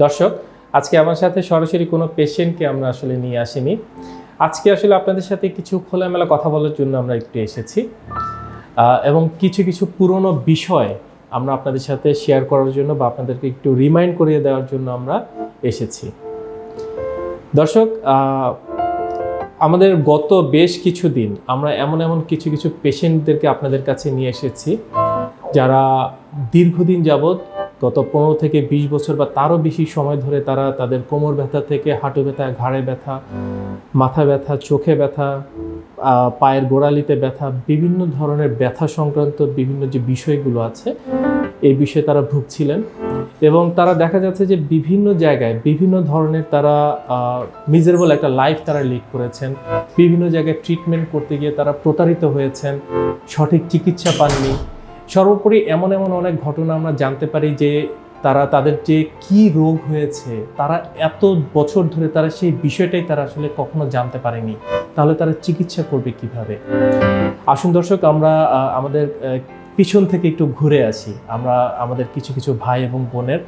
দর্শক, আজকে আমার সাথে সরাসরি কোনো পেশেন্টকে আমরা আসলে নিয়ে আসিনি। আজকে আসলে আপনাদের সাথে কিছু খোলামেলা কথা বলার জন্য আমরা একটু এসেছি। এবং কিছু কিছু পুরনো বিষয় আমরা আপনাদের সাথে শেয়ার করার জন্য বা আপনাদেরকে একটু রিমাইন্ড করিয়ে দেওয়ার জন্য আমরা এসেছি। দর্শক আমাদের গত বেশ কিছু দিন আমরা এমন এমন কিছু কিছু পেশেন্টদেরকে আপনাদের কাছে নিয়ে এসেছি, যারা দীর্ঘদিন যাবৎ গত পনেরো থেকে বিশ বছর বা তারও বেশি সময় ধরে তারা তাদের কোমর ব্যথা থেকে হাঁটু ব্যথা, ঘাড়ে ব্যথা, মাথা ব্যথা, চোখে ব্যথা পায়ের গোড়ালিতে ব্যথা, বিভিন্ন ধরনের ব্যথা সংক্রান্ত বিভিন্ন যে বিষয়গুলো আছে, এই বিষয়ে তারা ভুগছিলেন। এবং তারা দেখা যাচ্ছে যে বিভিন্ন জায়গায় বিভিন্ন ধরনের তারা মিজারেবল একটা লাইফ তারা লিড করেছেন। বিভিন্ন জায়গায় ট্রিটমেন্ট করতে গিয়ে তারা প্রতারিত হয়েছেন। সঠিক চিকিৎসা পাননি। সর্বোপরি এমন এমন অনেক ঘটনা আমরা জানতে পারি যে তারা তাদের যে কি রোগ হয়েছে, তারা এত বছর ধরে তারা সেই বিষয়টাই তারা আসলে কখনো জানতে পারেনি। তাহলে তারা চিকিৎসা করবে কীভাবে? আসুন দর্শক, আমরা আমাদের পিছন থেকে একটু ঘুরে আসি। আমরা, আমাদের কিছু কিছু ভাই এবং বোনের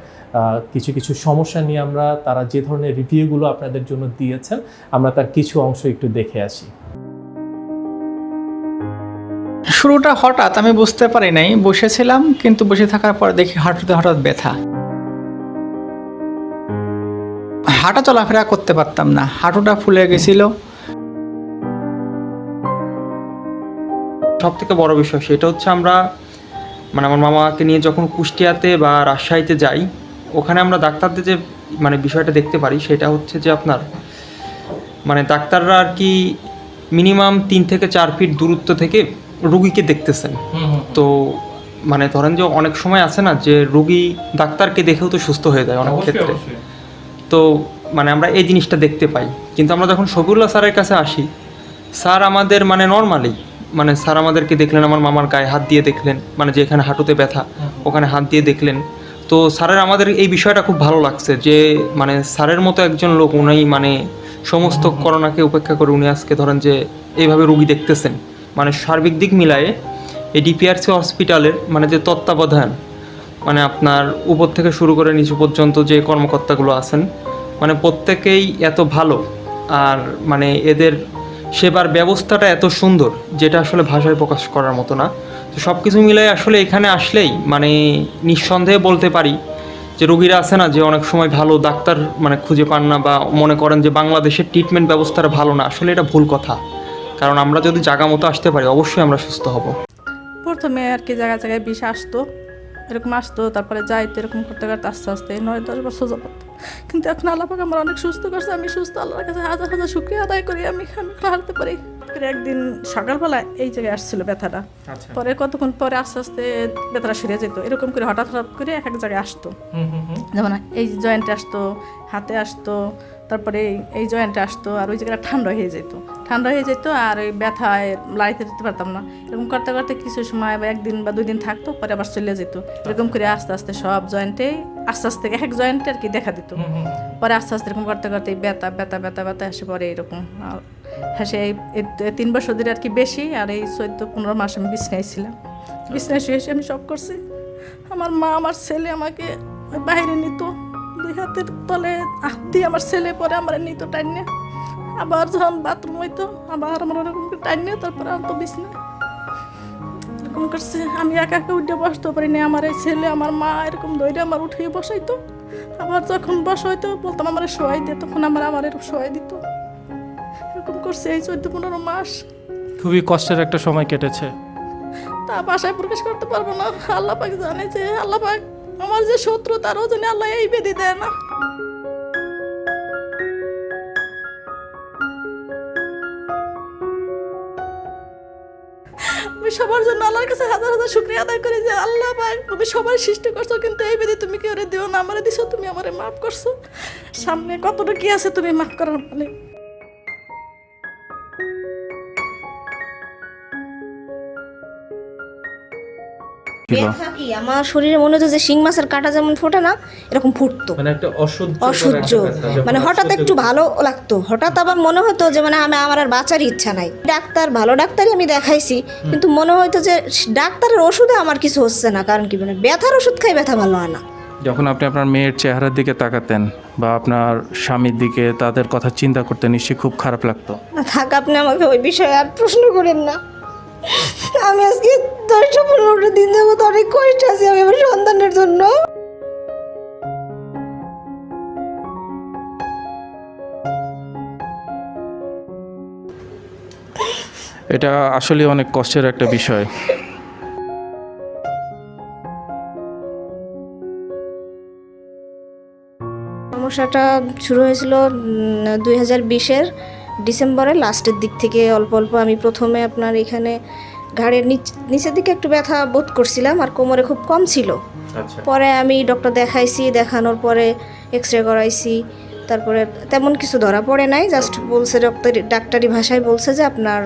কিছু কিছু সমস্যা নিয়ে আমরা, তারা যে ধরনের রিভিউগুলো আপনাদের জন্য দিয়েছেন, আমরা তার কিছু অংশ একটু দেখে আসি। শুরুটা হঠাৎ, আমি বুঝতে পারি নাই। বসেছিলাম, কিন্তু বসে থাকার পর দেখি হাঁটুতে হঠাৎ ব্যথা। হাঁটা চলাফেরা করতে পারতাম না। হাঁটুটা ফুলে গেছিল। সব থেকে বড় বিষয় সেটা হচ্ছে আমরা মানে আমার মামাকে নিয়ে যখন কুষ্টিয়াতে বা রাজশাহীতে যাই, ওখানে আমরা ডাক্তারদের যে মানে বিষয়টা দেখতে পারি, সেটা হচ্ছে যে আপনার মানে ডাক্তাররা আর কি মিনিমাম তিন থেকে চার ফিট দূরত্ব থেকে রুগীকে দেখতেছেন। তো মানে ধরেন যে অনেক সময় আছে না যে রুগী ডাক্তারকে দেখেও তো সুস্থ হয়ে যায় অনেক ক্ষেত্রে। তো মানে আমরা এই জিনিসটা দেখতে পাই। কিন্তু আমরা যখন শফিউল্লাহ স্যারের কাছে আসি স্যার আমাদের মানে নর্মালি মানে স্যার আমাদেরকে দেখলেন আমার মামার গায়ে হাত দিয়ে দেখলেন মানে যে এখানে হাঁটুতে ব্যথা ওখানে হাত দিয়ে দেখলেন। তো স্যারের আমাদের এই বিষয়টা খুব ভালো লাগছে যে মানে স্যারের মতো একজন লোক উনি মানে সমস্ত করোনাকে উপেক্ষা করে উনি আজকে ধরেন যে এইভাবে রুগী দেখতেছেন। মানে সার্বিক দিক মিলায়ে এই ডিপিআরসি হসপিটালের মানে যে তত্ত্বাবধান মানে আপনার উপর থেকে শুরু করে নিচু পর্যন্ত যে কর্মকর্তাগুলো আছেন মানে প্রত্যেকেই এত ভালো আর মানে এদের সেবার ব্যবস্থাটা এত সুন্দর যেটা আসলে ভাষায় প্রকাশ করার মতো না। তো সব কিছু মিলাই আসলে এখানে আসলেই মানে নিঃসন্দেহে বলতে পারি যে রুগীরা আছে না যে অনেক সময় ভালো ডাক্তার মানে খুঁজে পান না বা মনে করেন যে বাংলাদেশের ট্রিটমেন্ট ব্যবস্থাটা ভালো না, আসলে এটা ভুল কথা। কারণ আমরা যদি জায়গা মতো আসতে পারি, অবশ্যই আমরা সুস্থ হব। প্রথমে আর কি জায়গা জায়গায় বিষ আসতো, এরকম আসতো, তারপরে যাই তো এরকম করতে করতে আস্তে আস্তে নয় দশ বছর যাবত কিন্তু এখন আল্লাহ আমার অনেক সুস্থ করছে, আমি সুস্থ, আল্লাহর কাছে হাজার হাজার শুক্রিয়া আদায় করি, আমি আমি হারতে পারি। পরে একদিন সকালবেলা এই জায়গায় আসছিল ব্যথাটা। আচ্ছা। পরে কতক্ষণ পরে আস্তে আস্তে ব্যথাটা সেরে যেত। এরকম করে হঠাৎ হঠাৎ করে এক এক জায়গায় আসতো। যেমন এই জয়েন্টে আসতো হাতে আসতো তারপরে এই- জয়েন্টে আসতো আর ওই জায়গাটা ঠান্ডা হয়ে যেত। ঠান্ডা হয়ে যেত আর ওই ব্যথায় লাড়িতে দিতে পারতাম না। এরকম করতে করতে কিছু সময় বা একদিন বা দুই দিন থাকতো পরে আবার চলে যেত। এরকম করে আস্তে আস্তে সব জয়েন্টে আস্তে আস্তে এক এক জয়েন্টে আর কি দেখা দিত। পরে আস্তে আস্তে এরকম করতে করতে ব্যথা ব্যথা ব্যথা ব্যথা এসে পরে এরকম হ্যাঁ সে এই- এই তিন বছর ধরে আর কি বেশি, আর এই চোদ্দ পনেরো মাস আমি বিছনায় ছিলাম। বিছনায় শুয়ে আমি সব করছি। আমার মা, আমার ছেলে আমাকে বাইরে নিত, দুই হাতের তলে হাত দিয়ে আমার ছেলে পরে আমার নিত টাইনে। আবার যখন বাথরুম হইতো, আবার আমার ওরকম টাইনে, তারপরে আনতো বিছনা এরকম করছে। আমি একা একা উঠে বসতে পারিনি। আমার এই ছেলে, আমার মা এরকম দইরে আমার উঠিয়ে বসাইতো। আবার যখন বসাইতো বলতাম আমার শোয়াই দে, তখন আমার আমার এরকম শোয়াই দিত। করছে এই চোদ্দ পনেরো মাস। খুবই কষ্টের একটা সময় কেটেছে। তা বাসায় প্রকাশ করতে পারব না। আল্লাহ পাক জানে যে আল্লাহ পাক আমার যে শত্রু তারও জানে আল্লাহ এই বেদি দেয় না। আমি সবার জন্য আল্লাহর কাছে হাজার হাজার শুক্রিয়া আদায় করি যে আল্লাহ পাক তুমি সবার সৃষ্টি করছ কিন্তু এই বেদি তুমি কেউ দিও না? আমারে দিছো তুমি আমারে মাফ করছ। সামনে কতটা কি আছে তুমি মাফ করার মানে। ব্যথা কি আমার শরীরে মনে হচ্ছে যে শিং মাছের কাঁটা যেমন ফোটে না এরকম ফুটতো। মানে একটা অসহ্য অসহ্য। মানে হঠাৎ একটু ভালো লাগতো। হঠাৎ আবার মনে হতো যে মানে আমি আমার আর বাঁচার ইচ্ছা নাই। ডাক্তার ভালো ডাক্তারই আমি দেখাইছি কিন্তু মনে হতো যে ডাক্তারের ওষুধে আমার কিছু হচ্ছে না কারণ কি মানে ব্যথার ওষুধ খাই ব্যথা ভালো হয় না। যখন আপনি আপনার মেয়ের চেহারার দিকে তাকাতেন বা আপনার স্বামীর দিকে তাদের কথা চিন্তা করতে নিশ্চয়ই খুব খারাপ লাগতো। থাক আপনি আমাকে ওই বিষয়ে আর প্রশ্ন করেন না। আমি আজকে দশটা পনেরোটা দিন যাব তো অনেক কষ্ট আছি আমি আমার সন্তানের জন্য। এটা আসলে অনেক কষ্টের একটা বিষয়। সমস্যাটা শুরু হয়েছিল দুই হাজার বিশের। ডিসেম্বরের লাস্টের দিক থেকে অল্প অল্প আমি প্রথমে আপনার এখানে ঘাড়ের নিচ নিচের দিকে একটু ব্যথা বোধ করছিলাম আর কোমরে খুব কম ছিল। আচ্ছা। পরে আমি ডক্টর দেখাইছি দেখানোর পরে এক্স রে করাইছি তারপরে তেমন কিছু ধরা পড়ে নাই জাস্ট বলছে ডাক্তারি ডাক্তারি ভাষায় বলছে যে আপনার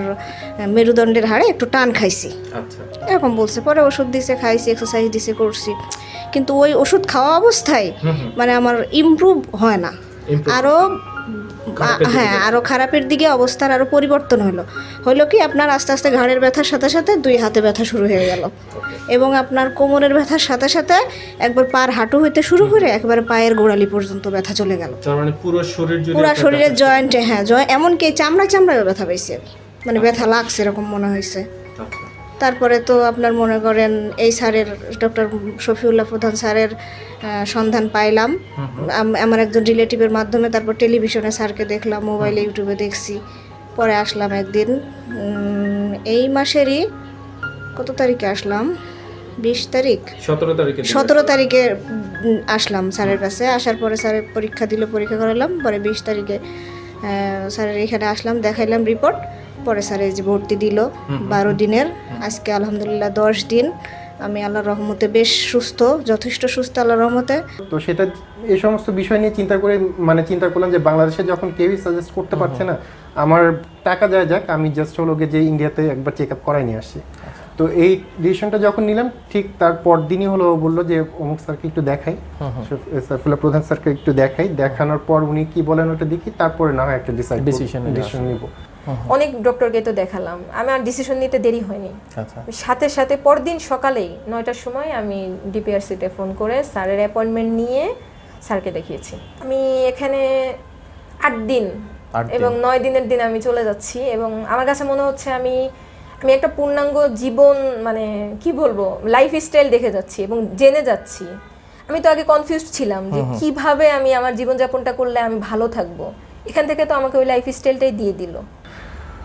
মেরুদণ্ডের হাড়ে একটু টান খাইছি। আচ্ছা। এরকম বলছে পরে ওষুধ দিছে খাইছি এক্সারসাইজ দিছে করছি। কিন্তু ওই ওষুধ খাওয়া অবস্থায় মানে আমার ইমপ্রুভ হয় না। আরও হ্যাঁ আরও খারাপের দিকে অবস্থার আরও পরিবর্তন হলো। হলো কি আপনার আস্তে আস্তে ঘাড়ের ব্যথার সাথে সাথে দুই হাতে ব্যথা শুরু হয়ে গেল। এবং আপনার কোমরের ব্যথার সাথে সাথে একবার পার হাঁটু হইতে শুরু করে একবার পায়ের গোড়ালি পর্যন্ত ব্যথা চলে গেল। মানে পুরো শরীর পুরো শরীরের। জয়েন্টে হ্যাঁ জয় এমনকি চামড়া চামড়ায় ব্যথা পাইছে। মানে ব্যথা লাগছে এরকম মনে হয়েছে আচ্ছা। তারপরে তো আপনার মনে করেন এই স্যারের ডক্টর শফিউল্লাহ প্রধান স্যারের সন্ধান পাইলাম। আমার একজন রিলেটিভের মাধ্যমে তারপর টেলিভিশনে স্যারকে দেখলাম মোবাইলে ইউটিউবে দেখছি। পরে আসলাম একদিন এই মাসেরই কত তারিখে আসলাম? বিশ তারিখ। সতেরো তারিখে সতেরো তারিখে আসলাম স্যারের কাছে। আসার পরে স্যারের পরীক্ষা দিল পরীক্ষা করালাম। পরে বিশ তারিখে স্যারের এখানে আসলাম দেখাইলাম রিপোর্ট পরে স্যার এই যে ভর্তি দিল বারো দিনের। আজকে আলহামদুলিল্লাহ দশ দিন। আমি আল্লাহর রহমতে বেশ সুস্থ যথেষ্ট সুস্থ আল্লাহর রহমতে। তো সেটা এই সমস্ত বিষয় নিয়ে চিন্তা করে মানে চিন্তা করলাম যে বাংলাদেশে যখন কেউই সাজেস্ট করতে পারছে না আমার টাকা যায় যাক আমি জাস্ট হলো গিয়ে যে ইন্ডিয়াতে একবার চেক আপ করাই নিয়ে আসছি তো এই ডিসিশনটা যখন নিলাম ঠিক তার পরদিনই হলো ও বলল যে অমুক স্যারকে একটু দেখাই। সাইফুল্লাহ প্রধান স্যারকে একটু দেখাই। দেখানোর পর উনি কি বলেন ওটা দেখি তারপরে না হয় একটা ডিসাইড ডিসিশন নিব। অনেক ডক্টরকে তো দেখালাম। আমার ডিসিশন নিতে দেরি হয়নি। আচ্ছা। সাথে সাথে পরদিন সকালেই নয়টার সময় আমি ডিপিআরসিতে ফোন করে স্যারের অ্যাপয়েন্টমেন্ট নিয়ে স্যারকে দেখিয়েছি। আমি এখানে আট দিন এবং নয় দিনের দিন আমি চলে যাচ্ছি এবং আমার কাছে মনে হচ্ছে আমি আমি একটা পূর্ণাঙ্গ জীবন মানে কি বলব লাইফ স্টাইল দেখে যাচ্ছি এবং জেনে যাচ্ছি। আমি তো আগে কনফিউজ ছিলাম যে কীভাবে আমি আমার জীবনযাপনটা করলে আমি ভালো থাকব। এখান থেকে তো আমাকে ওই লাইফ স্টাইলটাই দিয়ে দিল।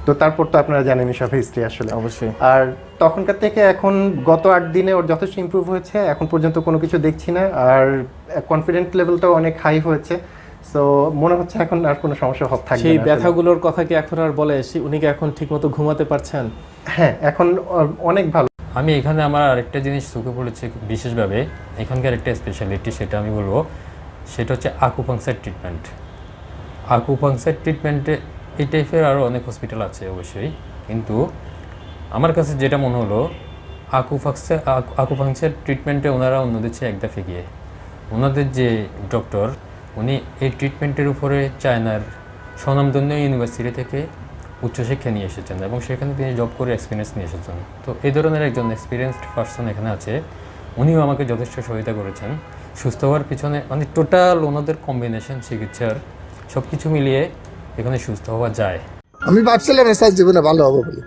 তো তারপর তো আপনারা জানেন সব হিস্ট্রি আসলে। অবশ্যই। আর তখনকার থেকে এখন গত আট দিনে ওর যথেষ্ট ইমপ্রুভ হয়েছে এখন পর্যন্ত কোনো কিছু দেখছি না। আর কনফিডেন্ট লেভেলটাও অনেক হাই হয়েছে। সো মনে হচ্ছে এখন আর কোনো সমস্যা হবে থাকবে সেই ব্যথাগুলোর কথা কি এখন আর বলে? উনি কি এখন ঠিকমতো ঘুমাতে পারছেন? হ্যাঁ এখন অনেক ভালো। আমি এখানে আমার আরেকটা জিনিস চোখে পড়েছে বিশেষভাবে। এখানকার একটা স্পেশালিটি সেটা আমি বলব সেটা হচ্ছে আকুপাংসার ট্রিটমেন্ট আকুপাংসার ট্রিটমেন্টে এই টাইপের আরও অনেক হসপিটাল আছে অবশ্যই। কিন্তু আমার কাছে যেটা মনে হলো আকুপাংসার আকুপাংসার ট্রিটমেন্টে ওনারা অন্যদের চেয়ে একদা এগিয়ে। ওনাদের যে ডক্টর উনি এই ট্রিটমেন্টের উপরে চায়নার স্বনামধন্য ইউনিভার্সিটি থেকে উচ্চশিক্ষা নিয়ে এসেছেন এবং সেখানে তিনি জব করে এক্সপিরিয়েন্স নিয়ে এসেছেন। তো এই ধরনের একজন এক্সপিরিয়েন্সড পার্সন এখানে আছে। উনিও আমাকে যথেষ্ট সহায়তা করেছেন। সুস্থ হওয়ার পিছনে মানে টোটাল ওনাদের কম্বিনেশন চিকিৎসার সব কিছু মিলিয়ে এখানে সুস্থ হওয়া যায়। আমি ভাবছিলাম স্যার জীবনে ভালো হব বলে।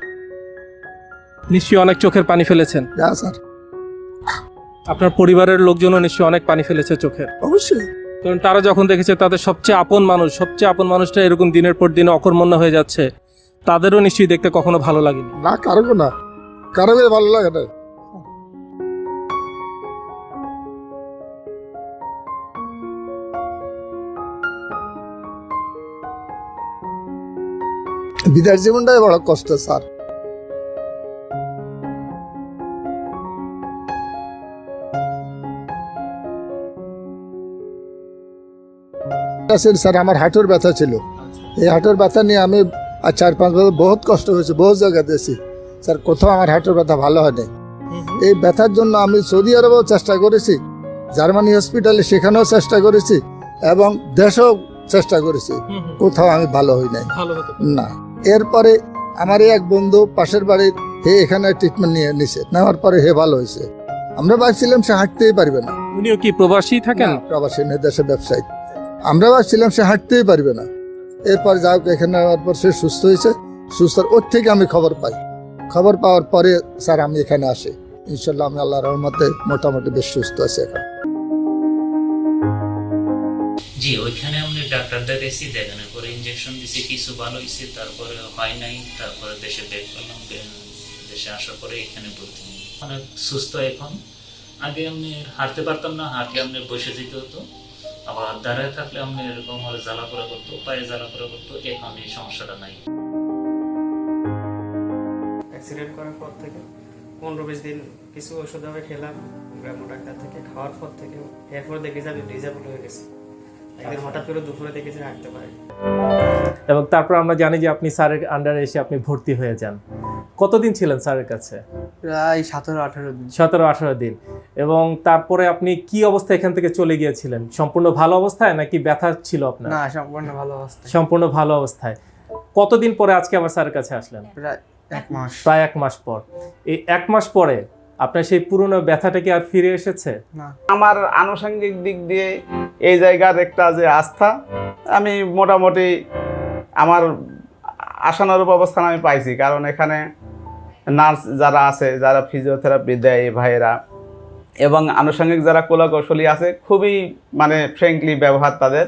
নিশ্চয়ই অনেক চোখের পানি ফেলেছেন। যা স্যার। আপনার পরিবারের লোকজনও নিশ্চয়ই অনেক পানি ফেলেছে চোখের। অবশ্যই। কারণ তারা যখন দেখেছে তাদের সবচেয়ে আপন মানুষ সবচেয়ে আপন মানুষটা এরকম দিনের পর দিন অকর্মণ্য হয়ে যাচ্ছে তাদেরও নিশ্চয়ই দেখতে কখনো ভালো লাগেনি। না কারও না। কারও ভালো লাগে না। বিদেশ জীবনটাই বড় কষ্ট স্যার। স্যার আমার হাঁটুর ব্যথা ছিল। এই হাঁটুর ব্যথা নিয়ে আমি আর চার পাঁচ বছর বহুত কষ্ট হয়েছে বহু জায়গা দিয়েছি। স্যার কোথাও আমার হাঁটুর ব্যথা ভালো হয়নি। এই ব্যথার জন্য আমি সৌদি আরবেও চেষ্টা করেছি জার্মানি হসপিটালে সেখানেও চেষ্টা করেছি এবং দেশেও চেষ্টা করেছি। কোথাও আমি ভালো হই নাই। না। এরপরে আমার এক বন্ধু পাশের বাড়ির হে এখানে ট্রিটমেন্ট নিয়ে নিছে। নেওয়ার পরে হে ভালো হয়েছে। আমরা ভাবছিলাম সে হাঁটতেই পারবে না। উনিও কি প্রবাসী থাকেন? প্রবাসী নেই দেশে ব্যবসায়ী। আমরা ভাবছিলাম সে হাঁটতেই পারবে না। এরপর যা হোক এখানে আসার পর সে সুস্থ হয়েছে। সুস্থ ওর থেকে আমি খবর পাই। খবর পাওয়ার পরে স্যার আমি এখানে আসি। ইনশাল্লাহ আমি আল্লাহ রহমতে মোটামুটি বেশ সুস্থ আছি এখন। জি ওইখানে আমি ডাক্তার দেখাইছি, দেখানোর পরে ইঞ্জেকশন দিছি, কিছু ভালো হয়েছে তারপরে হয় নাই, তারপরে দেশে ব্যাক করলাম দেশে আসার পরে এখানে ভর্তি অনেক সুস্থ এখন। আগে আমি হাঁটতে পারতাম না, হাঁটলে আপনি বসে যেতে হতো। আবার দাঁড়ায় থাকলে আপনি এরকম হলে জ্বালা করা করতো, পায়ে জ্বালা করা করতো, এখন এই সমস্যাটা নাই। অ্যাক্সিডেন্ট করার পর থেকে পনেরো বিশ দিন কিছু ওষুধ হবে খেলাম, গ্রাম্য ডাক্তার থেকে, খাওয়ার পর থেকে, এরপর দেখি যে আমি ডিজেবল হয়ে গেছি। একদিন হঠাৎ করে দুপুরে দেখেছি হাঁটতে পারি। এবং তারপর আমরা জানি যে আপনি স্যারের আন্ডারে এসে আপনি ভর্তি হয়ে যান। কতদিন ছিলেন স্যারের কাছে? প্রায় সতেরো আঠেরো দিন। সতেরো আঠারো দিন। এবং তারপরে আপনি কি অবস্থা এখান থেকে চলে গিয়েছিলেন? সম্পূর্ণ ভালো অবস্থায় নাকি ব্যথা ছিল আপনার? না সম্পূর্ণ ভালো অবস্থা সম্পূর্ণ ভালো অবস্থায়। কতদিন পরে আজকে আবার স্যারের কাছে আসলেন? প্রায় এক মাস। প্রায় এক মাস পর। এই এক মাস পরে আপনার সেই পুরনো ব্যথাটা কি আর ফিরে এসেছে? না। আমার আনুষঙ্গিক দিক দিয়ে এই জায়গার একটা যে আস্থা আমি মোটামুটি আমার আশানুরূপ অবস্থান আমি পাইছি। কারণ এখানে নার্স যারা আছে যারা ফিজিওথেরাপি দেয় এই ভাইয়েরা এবং আনুষঙ্গিক যারা কৌশলী আছে খুবই মানে ফ্রেঙ্কলি ব্যবহার তাদের।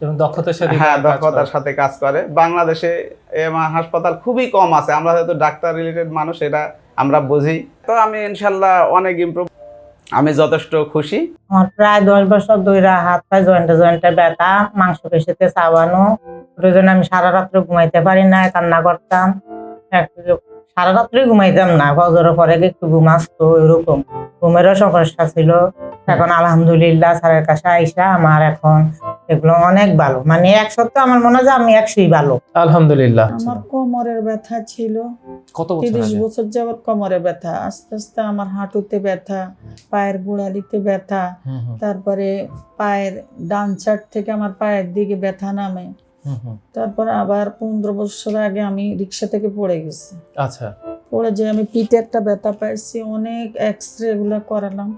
এবং দক্ষতার সাথে হ্যাঁ কাজ দক্ষতার করে। সাথে কাজ করে। বাংলাদেশে এমা হাসপাতাল খুবই কম আছে। আমরা হয়তো ডাক্তার রিলেটেড মানুষ এটা আমরা বুঝি। তো আমি ইনশাল্লাহ অনেক ইমপ্রুভ আমি যথেষ্ট খুশি। আমার প্রায় দশ বছর দুইরা হাত পায়ে জয়েন্টে জয়েন্টে ব্যথা মাংস পেশিতে চাওয়ানো। ওই জন্য আমি সারা রাত্রে ঘুমাইতে পারি না, কান্না করতাম। সারা রাত্রে ঘুমাইতাম না, ফজরের পরে একটু ঘুম আসতো, এরকম। ঘুমেরও সমস্যা ছিল। এখন আলহামদুলিল্লাহ স্যারের কাছে আইসা আমার এখন এগুলো অনেক ভালো। মানে এক সপ্তাহ আমার মনে হয় আমি একশোই ভালো। আলহামদুলিল্লাহ। আমার কোমরের ব্যথা ছিল। কত বছর তিরিশ বছর যাবৎ কোমরে ব্যথা। আস্তে আস্তে আমার হাঁটুতে ব্যথা পায়ের গোড়ালিতে ব্যথা তারপরে পায়ের ডান সাইড থেকে আমার পায়ের দিকে ব্যথা নামে। তারপরে আবার পনেরো বছর আগে আমি রিক্সা থেকে পড়ে গেছি। আচ্ছা। পড়ে যে আমি পিঠে একটা ব্যথা পাইছি অনেক এক্স রে গুলো করালাম।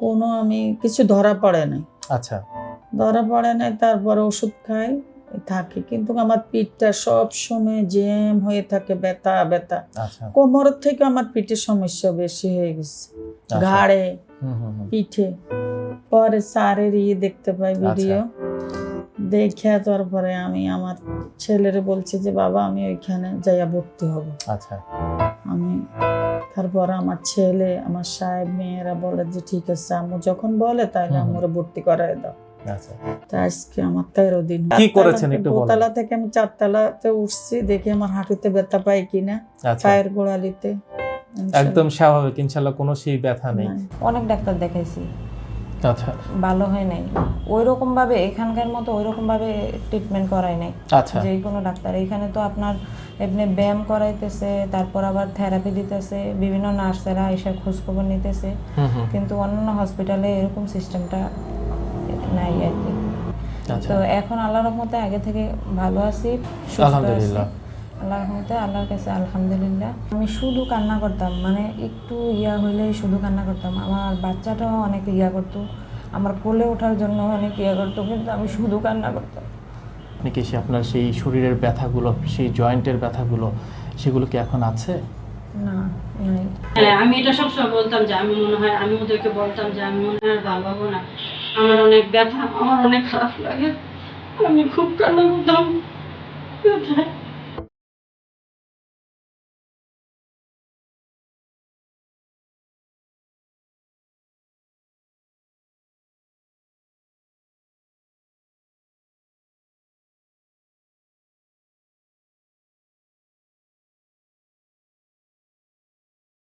কোনো আমি কিছু ধরা পড়ে নাই আচ্ছা। ধরা পড়ে নাই তারপরে ওষুধ খাই থাকে। কিন্তু আমার পিঠটা সব সময় জ্যাম হয়ে থাকে ব্যথা ব্যথা। আচ্ছা। কোমরের থেকে আমার পিঠের সমস্যা বেশি হয়ে গেছে। ঘাড়ে হুম, হুম। পিঠে। পরে স্যারের ইয়ে দেখতে পাই ভিডিও। দেখে তারপরে আমি আমার ছেলেরে বলছি যে বাবা আমি ওইখানে যাইয়া ভর্তি হব। আচ্ছা। আমি তারপর আমার ছেলে আমার সাহেব মেয়েরা বলে যে ঠিক আছে আম্মু যখন বলে তাহলে। আমার ভর্তি করাই দাও। আচ্ছা। তা আজকে আমার তেরো দিন। কি করেছেন একটু বলেন। দোতলা থেকে আমি চারতলাতে উঠছি দেখি আমার হাঁটুতে ব্যথা পাই কিনা আচ্ছা। পায়ের গোড়ালিতে। একদম স্বাভাবিক ইনশাল্লাহ কোনো সেই ব্যথা নেই। অনেক ডাক্তার দেখাইছি। আচ্ছা। ভালো হয় নাই। ওই রকম ভাবে এখানকার মতো ওই রকম ভাবে ট্রিটমেন্ট করায় নাই। আচ্ছা। যে কোনো ডাক্তার। এখানে তো আপনার এমনি ব্যায়াম করাইতেছে তারপর আবার থেরাপি দিতেছে বিভিন্ন নার্সেরা এসে খোঁজখবর নিতেছে। হুম, হুম। কিন্তু অন্যান্য হসপিটালে এরকম সিস্টেমটা নাই আর কি। আচ্ছা। তো এখন আল্লাহর রহমতে আগে থেকে ভালো আছি সুস্থ আছি। আলহামদুলিল্লাহ। আল্লাহর রহমতে আল্লাহর কাছে আলহামদুলিল্লাহ। আমি শুধু কান্না করতাম মানে একটু ইয়া হইলেই শুধু কান্না করতাম। আমার বাচ্চাটাও অনেক ইয়া করতো আমার কোলে ওঠার জন্য অনেক ইয়া করতো কিন্তু আমি শুধু কান্না করতাম। আপনি কি সে আপনার সেই শরীরের ব্যথাগুলো সেই জয়েন্টের ব্যথাগুলো সেগুলো কি এখন আছে? না হ্যাঁ আমি এটা সবসময় বলতাম যে আমি মনে হয় আমি ওদেরকে বলতাম যে আমি মনে হয় ভালো হব না। আমার অনেক ব্যথা আমার অনেক খারাপ লাগে। আমি খুব কান্না করতাম ব্যথায়।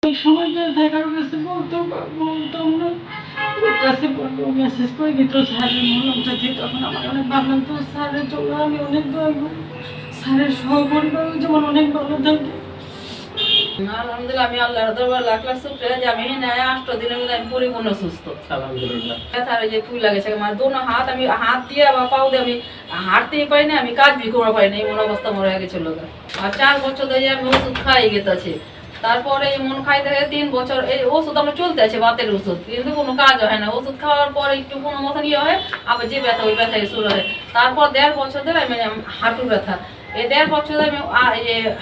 এই সময়টা দেখার কাছে বলতে বলতাম না ওর কাছে বলব মেসেজ করে দিত স্যারের মলমটা দিয়ে তখন আমার অনেক ভালো লাগতো। স্যারের জন্য আমি অনেক স্যারের যেমন অনেক ভালো আলহামদুলিল্লাহ আমি আল্লাহর দরবার লাখ লাখ শুক্রিয়া যে আমি এখানে আষ্ট দিনের মধ্যে আমি পরিপূর্ণ সুস্থ। আলহামদুলিল্লাহ। ব্যথার যে ফুল লাগেছে আমার দোনো হাত আমি হাত দিয়ে বা পাও দিয়ে আমি হাঁটতেই পারি না আমি কাজ বি করতে পারি না এমন অবস্থা মরে গেছিল আর চার বছর ধরে আমি ওষুধ খাই গেতেছি। তারপরে এমন খাই দেখে তিন বছর এই ওষুধ আমরা চলতে আছে বাতের ওষুধ। কিন্তু কোনো কাজ হয় না। ওষুধ খাওয়ার পর একটু কোনো মতন ইয়ে হয়, আবার যে ব্যথা, ওই ব্যথা শুরু হয়। তারপর দেড় বছর ধরে আমি হাঁটুর ব্যথা। এই দেড় বছর ধরে আমি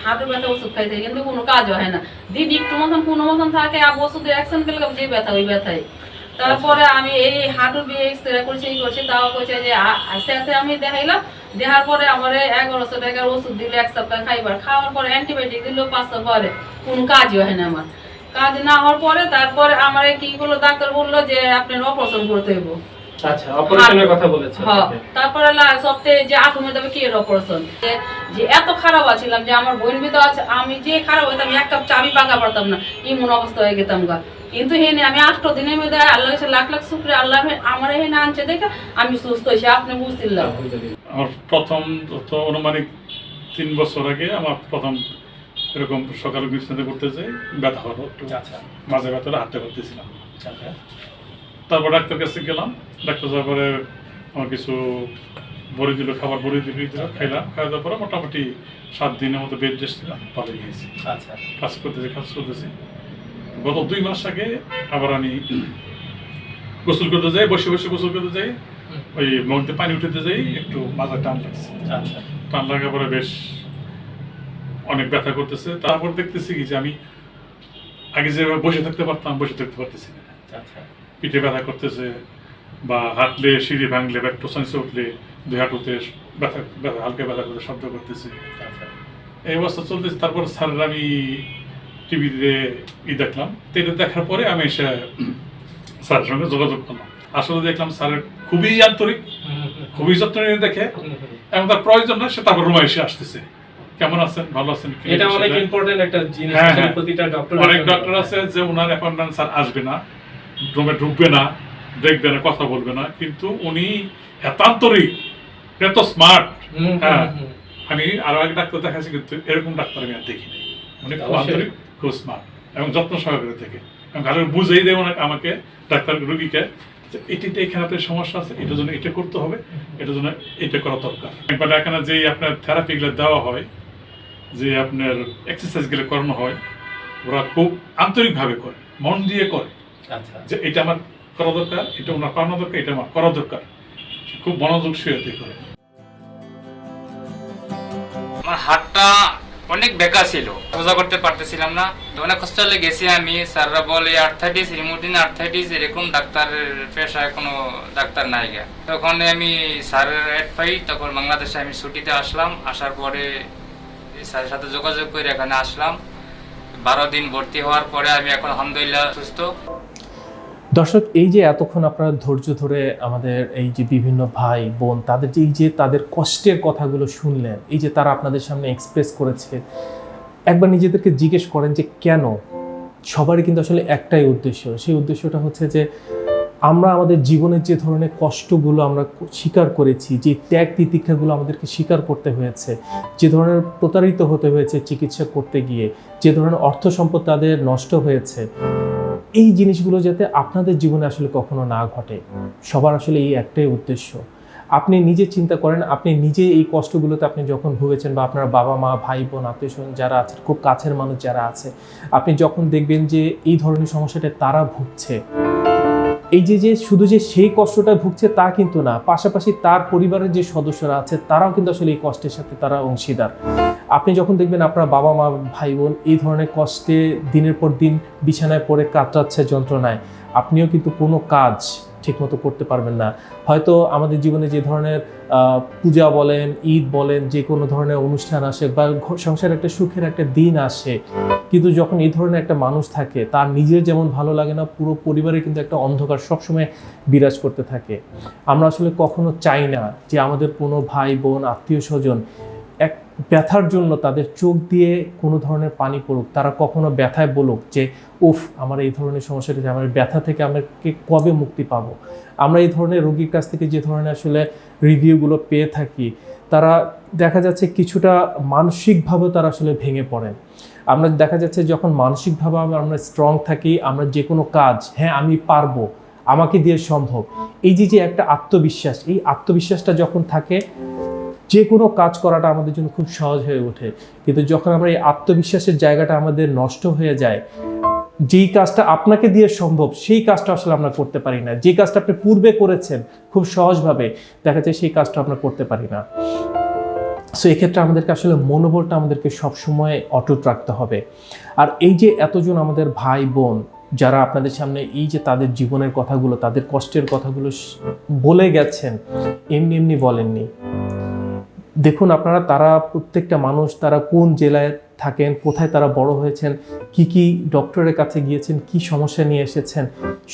হাঁটুর ব্যথা ওষুধ খাইতে কিন্তু কোনো কাজ হয় না। দিন একটু মতন, কোনো মতন থাকে আর ওষুধের অ্যাকশন পেলে যে ব্যথা, ওই ব্যথায়। তারপরে আমি এই হাঁটুর বিয়ে এক্সরে করছি, এই করছি, তাও করছে যে আস্তে আস্তে আমি দেখাইলাম দেখার পরে আমার এগারোশো টাকার ওষুধ দিল এক সপ্তাহ খাইবার। খাওয়ার পরে অ্যান্টিবায়োটিক দিল পাঁচশো পরে। কোনো কাজই হয় না আমার। কাজ না হওয়ার পরে তারপরে আমার কি করল? ডাক্তার বলল যে আপনার অপারেশন করতে হইব। আচ্ছা অপারেশনের কথা বলেছে হ্যাঁ তারপরে লা- সপ্তাহে যে আঠু মধ্যে কি এর অপারেশন যে- যে এত খারাপ আছিলাম যে আমার বোন ভিতর আছে আমি যে খারাপ হইতাম এক কাপ চাবি পাকা পারতাম না এমন অবস্থা হয়ে গেতাম গা। কিন্তু হেনে আমি আষ্ট দিনের মধ্যে আল্লাহ কাছে লাখ লাখ শুক্রে আল্লাহ আমার হেনে আনছে দেখে আমি সুস্থ হয়েছি আপনি বুঝছিলাম আমার প্রথম তো অনুমানিক তিন বছর আগে আমার প্রথম এরকম সকালে বিছনাতে করতে যাই ব্যথা হলো মাঝে ব্যথা হাঁটতে করতেছিলাম। তারপর ডাক্তার কাছে গেলাম। ডাক্তার যাওয়ার পরে আমার কিছু বড়ি দিল খাবার বড়ি দিল খাইলাম। খাওয়া দাওয়ার পরে মোটামুটি সাত দিনের মতো বেড রেস্ট ছিলাম ভালো গিয়েছি। আচ্ছা। কাজ করতেছি কাজ করতেছি। গত দুই মাস আগে আবার আমি গোসল করতে যাই বসে বসে গোসল করতে যাই ওই মধ্যে পানি উঠতে যাই একটু মাজা টান লাগছে। আচ্ছা। টান লাগার পরে বেশ অনেক ব্যথা করতেছে। তারপর দেখতেছি কি যে আমি আগে যেভাবে বসে থাকতে পারতাম বসে থাকতে পারতেছি না। আচ্ছা। পিঠে ব্যথা করতেছে বা হাঁটলে সিঁড়ি ভাঙলে বা একটু সাইন্সে উঠলে দুই হাঁটুতে ব্যথা ব্যথা হালকা ব্যথা করে শব্দ করতেছে। আচ্ছা। এই অবস্থা চলতেছে। তারপর স্যারের আমি টিভিতে ই দেখলাম। তো এটা দেখার পরে আমি এসে স্যারের সঙ্গে যোগাযোগ করলাম। আসলে দেখলাম স্যারের খুবই আন্তরিক খুবই যত্ন নিয়ে দেখে এবং তার প্রয়োজন না সে তারপর রুমে এসে আসতেছে। কেমন আছেন? ভালো আছেন এটা অনেক ইম্পর্টেন্ট একটা জিনিস হ্যাঁ, হ্যাঁ। প্রতিটা ডক্টর অনেক ডক্টর আছে যে ওনার অ্যাপয়েন্টমেন্ট স্যার আসবে না। রুমে ঢুকবে না দেখবে না কথা বলবে না কিন্তু উনি এত আন্তরিক এত স্মার্ট হ্যাঁ আমি আরও এক ডাক্তার দেখাচ্ছি কিন্তু এরকম ডাক্তার আমি আর দেখিনি উনি খুব আন্তরিক খুব স্মার্ট এবং যত্ন সহকারে থেকে এবং কারণ বুঝেই দেয় ওনাকে আমাকে ডাক্তার রুগীকে এটিতে এখানে আপনার সমস্যা আছে এটার জন্য এটা করতে হবে এটার জন্য এটা করা দরকার। একবার এখানে যে আপনার থেরাপিগুলো দেওয়া হয় যে আপনার এক্সারসাইজগুলো করানো হয় ওরা খুব আন্তরিকভাবে করে মন দিয়ে করে। যে এটা আমার করা দরকার এটা ওনার করানো দরকার এটা আমার করা দরকার। খুব মনোযোগ সহিত করে। আমার হাতটা অনেক বেকা ছিল সোজা করতে পারতেছিলাম না। তো অনেক হসপিটালে গেছি আমি স্যাররা বলে আর্থাইটিস রিমোটিন আর্থাইটিস এরকম ডাক্তারের পেশায় কোনো ডাক্তার নাই গে। তখন আমি স্যারের অ্যাড পাই তখন বাংলাদেশে আমি ছুটিতে আসলাম। আসার পরে স্যারের সাথে যোগাযোগ করে এখানে আসলাম। বারো দিন ভর্তি হওয়ার পরে আমি এখন আলহামদুলিল্লাহ সুস্থ। দর্শক, এই যে এতক্ষণ আপনারা ধৈর্য ধরে আমাদের এই যে বিভিন্ন ভাই, বোন, তাদের যে এই যে তাদের কষ্টের কথাগুলো শুনলেন, এই যে তারা আপনাদের সামনে এক্সপ্রেস করেছে, একবার নিজেদেরকে জিজ্ঞেস করেন যে কেন? সবারই কিন্তু আসলে একটাই উদ্দেশ্য। সেই উদ্দেশ্যটা হচ্ছে যে আমরা আমাদের জীবনের যে ধরনের কষ্টগুলো আমরা স্বীকার করেছি, যে ত্যাগ তিতিক্ষাগুলো আমাদেরকে স্বীকার করতে হয়েছে, যে ধরনের প্রতারিত হতে হয়েছে চিকিৎসা করতে গিয়ে, যে ধরনের অর্থ সম্পদ তাদের নষ্ট হয়েছে এই জিনিসগুলো যাতে আপনাদের জীবনে আসলে কখনো না ঘটে, সবার আসলে এই একটাই উদ্দেশ্য। আপনি নিজে চিন্তা করেন, আপনি নিজে এই কষ্টগুলোতে আপনি যখন ভুগেছেন বা আপনার বাবা মা ভাই বোন আত্মীয় স্বজন যারা আছেন খুব কাছের মানুষ যারা আছে, আপনি যখন দেখবেন যে এই ধরনের সমস্যাটা তারা ভুগছে এই যে যে শুধু যে সেই কষ্টটা ভুগছে তা কিন্তু না, পাশাপাশি তার পরিবারের যে সদস্যরা আছে তারাও কিন্তু আসলে এই কষ্টের সাথে তারা অংশীদার। আপনি যখন দেখবেন আপনার বাবা মা, ভাই বোন এই ধরনের কষ্টে দিনের পর দিন বিছানায় পড়ে কাতরাচ্ছে যন্ত্রণায়, আপনিও কিন্তু কোনো কাজ ঠিকমতো করতে পারবেন না। হয়তো আমাদের জীবনে যে ধরনের পূজা বলেন, ঈদ বলেন, যে কোনো ধরনের অনুষ্ঠান আসে বা সংসারে একটা সুখের একটা দিন আসে, কিন্তু যখন এই ধরনের একটা মানুষ থাকে, তার নিজের যেমন ভালো লাগে না, পুরো পরিবারে কিন্তু একটা অন্ধকার সবসময় বিরাজ করতে থাকে। আমরা আসলে কখনো চাই না যে আমাদের কোনো ভাই বোন, আত্মীয় স্বজন ব্যথার জন্য তাদের চোখ দিয়ে কোনো ধরনের পানি পড়ুক, তারা কখনো ব্যথায় বলুক যে, উফ, আমার এই ধরনের সমস্যাটা আমার ব্যথা থেকে আমাকে কবে মুক্তি পাবো? আমরা এই ধরনের রোগীর কাছ থেকে যে ধরনের আসলে রিভিউগুলো পেয়ে থাকি, তারা দেখা যাচ্ছে কিছুটা মানসিকভাবে তারা আসলে ভেঙে পড়েন। আমরা দেখা যাচ্ছে যখন মানসিকভাবে আমরা স্ট্রং থাকি, আমরা যে কোনো কাজ হ্যাঁ আমি পারব, আমাকে দিয়ে সম্ভব। এই যে যে একটা আত্মবিশ্বাস, এই আত্মবিশ্বাসটা যখন থাকে যে কোনো কাজ করাটা আমাদের জন্য খুব সহজ হয়ে ওঠে। কিন্তু যখন আমরা এই আত্মবিশ্বাসের জায়গাটা আমাদের নষ্ট হয়ে যায়, যেই কাজটা আপনাকে দিয়ে সম্ভব, সেই কাজটা আসলে আমরা করতে পারি না। যে কাজটা আপনি পূর্বে করেছেন, খুব সহজভাবে দেখা যায় সেই কাজটা আমরা করতে পারি না। সো এক্ষেত্রে আমাদেরকে আসলে মনোবলটা আমাদেরকে সবসময় অটুট রাখতে হবে। আর এই যে এতজন আমাদের ভাই বোন, যারা আপনাদের সামনে এই যে তাদের জীবনের কথাগুলো, তাদের কষ্টের কথাগুলো বলে গেছেন, এমনি এমনি বলেননি। দেখুন আপনারা তারা প্রত্যেকটা মানুষ তারা কোন জেলায় থাকেন, কোথায় তারা বড় হয়েছেন, কি কি ডক্টরের কাছে গিয়েছেন, কি সমস্যা নিয়ে এসেছেন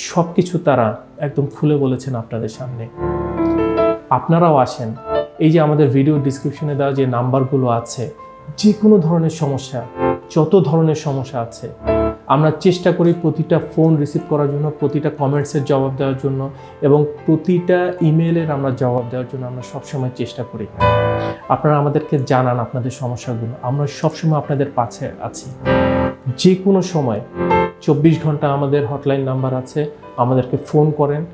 সব কিছু তারা একদম খুলে বলেছেন আপনাদের সামনে। আপনারাও আসেন। এই যে আমাদের ভিডিও ডিসক্রিপশনে দেওয়া যে নাম্বারগুলো আছে যে কোনো ধরনের সমস্যা, যত ধরনের সমস্যা আছে আমরা চেষ্টা করি প্রতিটা ফোন রিসিভ করার জন্য, প্রতিটা কমেন্টসের জবাব দেওয়ার জন্য এবং প্রতিটা ইমেলের আমরা জবাব দেওয়ার জন্য আমরা সবসময় চেষ্টা করি। আপনারা আমাদেরকে জানান আপনাদের সমস্যাগুলো। আমরা সবসময় আপনাদের পাশে আছি। যে কোনো সময় চব্বিশ ঘণ্টা আমাদের হটলাইন নাম্বার আছে, আমাদেরকে ফোন করেন।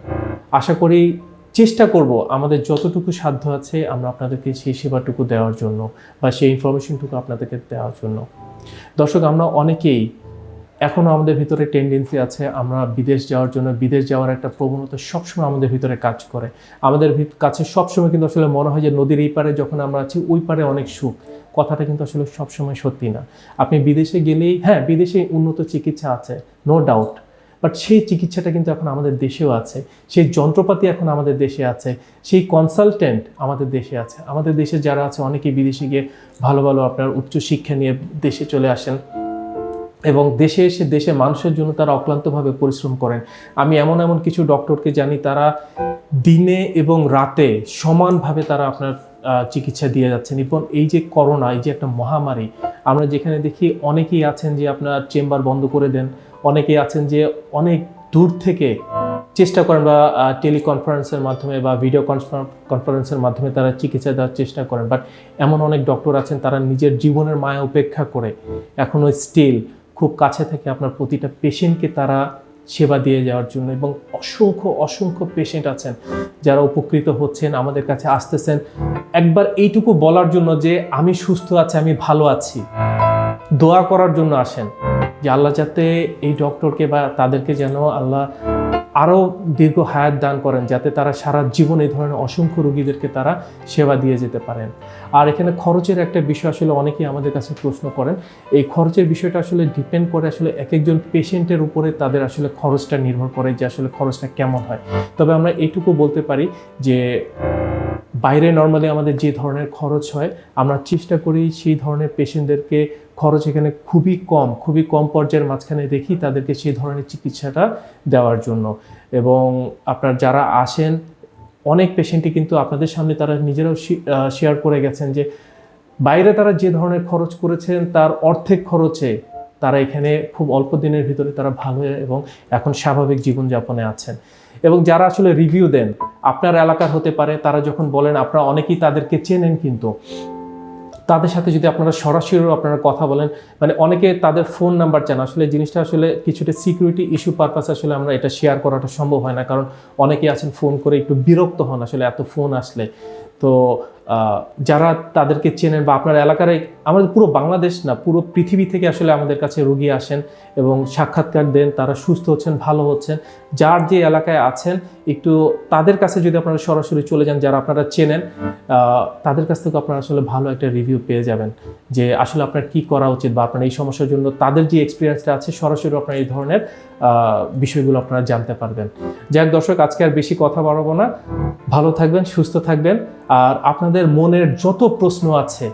আশা করি চেষ্টা করব আমাদের যতটুকু সাধ্য আছে আমরা আপনাদেরকে সেই সেবাটুকু দেওয়ার জন্য বা সেই ইনফরমেশনটুকু আপনাদেরকে দেওয়ার জন্য। দর্শক, আমরা অনেকেই এখনও আমাদের ভিতরে টেন্ডেন্সি আছে, আমরা বিদেশ যাওয়ার জন্য, বিদেশ যাওয়ার একটা প্রবণতা সবসময় আমাদের ভিতরে কাজ করে। আমাদের কাছে সবসময় কিন্তু আসলে মনে হয় যে নদীর এই পারে যখন আমরা আছি, ওই পারে অনেক সুখ। কথাটা কিন্তু আসলে সবসময় সত্যি না। আপনি বিদেশে গেলেই হ্যাঁ বিদেশে উন্নত চিকিৎসা আছে নো ডাউট বাট সেই চিকিৎসাটা কিন্তু এখন আমাদের দেশেও আছে। সেই যন্ত্রপাতি এখন আমাদের দেশে আছে। সেই কনসালটেন্ট আমাদের দেশে আছে। আমাদের দেশে যারা আছে, অনেকেই বিদেশে গিয়ে ভালো ভালো আপনার উচ্চ শিক্ষা নিয়ে দেশে চলে আসেন। এবং দেশে এসে দেশে মানুষের জন্য তারা অক্লান্তভাবে পরিশ্রম করেন। আমি এমন এমন কিছু ডক্টরকে জানি, তারা দিনে এবং রাতে সমানভাবে তারা আপনার চিকিৎসা দিয়ে যাচ্ছেন। এবং এই যে করোনা, এই যে একটা মহামারী, আমরা যেখানে দেখি অনেকেই আছেন যে আপনার চেম্বার বন্ধ করে দেন, অনেকেই আছেন যে অনেক দূর থেকে চেষ্টা করেন বা টেলিকনফারেন্সের মাধ্যমে বা ভিডিও কনফারেন্সের মাধ্যমে তারা চিকিৎসা দেওয়ার চেষ্টা করেন। বাট এমন অনেক ডক্টর আছেন, তারা নিজের জীবনের মায়া উপেক্ষা করে এখনও স্টিল খুব কাছে থেকে আপনার প্রতিটা পেশেন্টকে তারা সেবা দিয়ে যাওয়ার জন্য এবং অসংখ্য অসংখ্য পেশেন্ট আছেন যারা উপকৃত হচ্ছেন, আমাদের কাছে আসতেছেন। একবার এইটুকু বলার জন্য যে আমি সুস্থ আছি, আমি ভালো আছি। দোয়া করার জন্য আসেন যে আল্লাহ যাতে এই ডক্টরকে বা তাদেরকে যেন আল্লাহ আরও দীর্ঘ হায়াত দান করেন, যাতে তারা সারা জীবন এই ধরনের অসংখ্য রোগীদেরকে তারা সেবা দিয়ে যেতে পারেন। আর এখানে খরচের একটা বিষয় আসলে অনেকেই আমাদের কাছে প্রশ্ন করেন। এই খরচের বিষয়টা আসলে ডিপেন্ড করে আসলে এক একজন পেশেন্টের উপরে তাদের আসলে খরচটা নির্ভর করে যে আসলে খরচটা কেমন হয়। তবে আমরা এইটুকু বলতে পারি যে, বাইরে নর্মালি আমাদের যে ধরনের খরচ হয়, আমরা চেষ্টা করি সেই ধরনের পেশেন্টদেরকে খরচ এখানে খুবই কম খুবই কম পর্যায়ের মাঝখানে দেখি তাদেরকে সেই ধরনের চিকিৎসাটা দেওয়ার জন্য। এবং আপনার যারা আসেন অনেক পেশেন্টই কিন্তু আপনাদের সামনে তারা নিজেরাও শেয়ার করে গেছেন যে বাইরে তারা যে ধরনের খরচ করেছেন, তার অর্ধেক খরচে তারা এখানে খুব অল্প দিনের ভিতরে তারা ভালো এবং এখন স্বাভাবিক জীবনযাপনে আছেন। এবং যারা আসলে রিভিউ দেন, আপনার এলাকার হতে পারে, তারা যখন বলেন, আপনারা অনেকেই তাদেরকে চেনেন কিন্তু। তাদের সাথে যদি আপনারা সরাসরি আপনারা কথা বলেন মানে অনেকে তাদের ফোন নাম্বার চান। আসলে জিনিসটা আসলে কিছুটা সিকিউরিটি ইস্যু পারপাস আসলে আমরা এটা শেয়ার করাটা সম্ভব হয় না। কারণ অনেকে আছেন ফোন করে একটু বিরক্ত হন আসলে এত ফোন আসলে। তো যারা তাদেরকে চেনেন বা আপনার এলাকার আমাদের পুরো বাংলাদেশ না, পুরো পৃথিবী থেকে আসলে আমাদের কাছে রোগী আসেন এবং সাক্ষাৎকার দেন, তারা সুস্থ হচ্ছেন, ভালো হচ্ছেন। যার যে এলাকায় আছেন, একটু তাদের কাছে যদি আপনারা সরাসরি চলে যান, যারা আপনারা চেনেন তাদের কাছ থেকে আপনারা আসলে ভালো একটা রিভিউ পেয়ে যাবেন যে আসলে আপনার কি করা উচিত বা আপনার এই সমস্যার জন্য তাদের যে এক্সপিরিয়েন্সটা আছে, সরাসরি আপনার এই ধরনের বিষয়গুলো আপনারা জানতে পারবেন। যাক দর্শক, আজকে আর বেশি কথা বাড়াবো না। ভালো থাকবেন, সুস্থ থাকবেন। আর আপনাদের মনের যত প্রশ্ন আছে,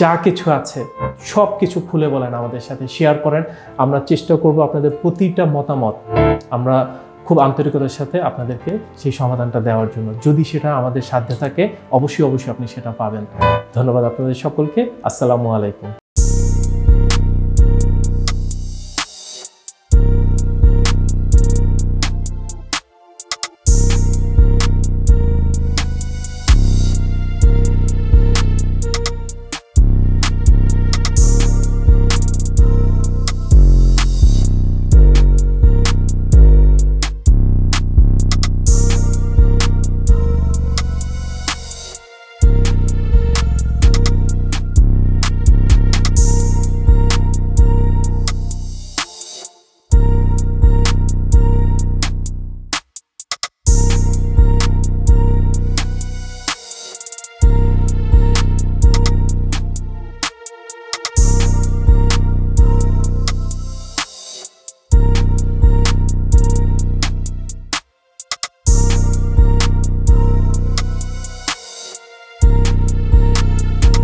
যা কিছু আছে, সব কিছু খুলে বলেন আমাদের সাথে শেয়ার করেন। আমরা চেষ্টা করব আপনাদের প্রতিটা মতামত আমরা খুব আন্তরিকতার সাথে আপনাদেরকে সেই সমাধানটা দেওয়ার জন্য। যদি সেটা আমাদের সাধ্যে থাকে, অবশ্যই অবশ্যই আপনি সেটা পাবেন। ধন্যবাদ আপনাদের সকলকে। আসসালামু আলাইকুম।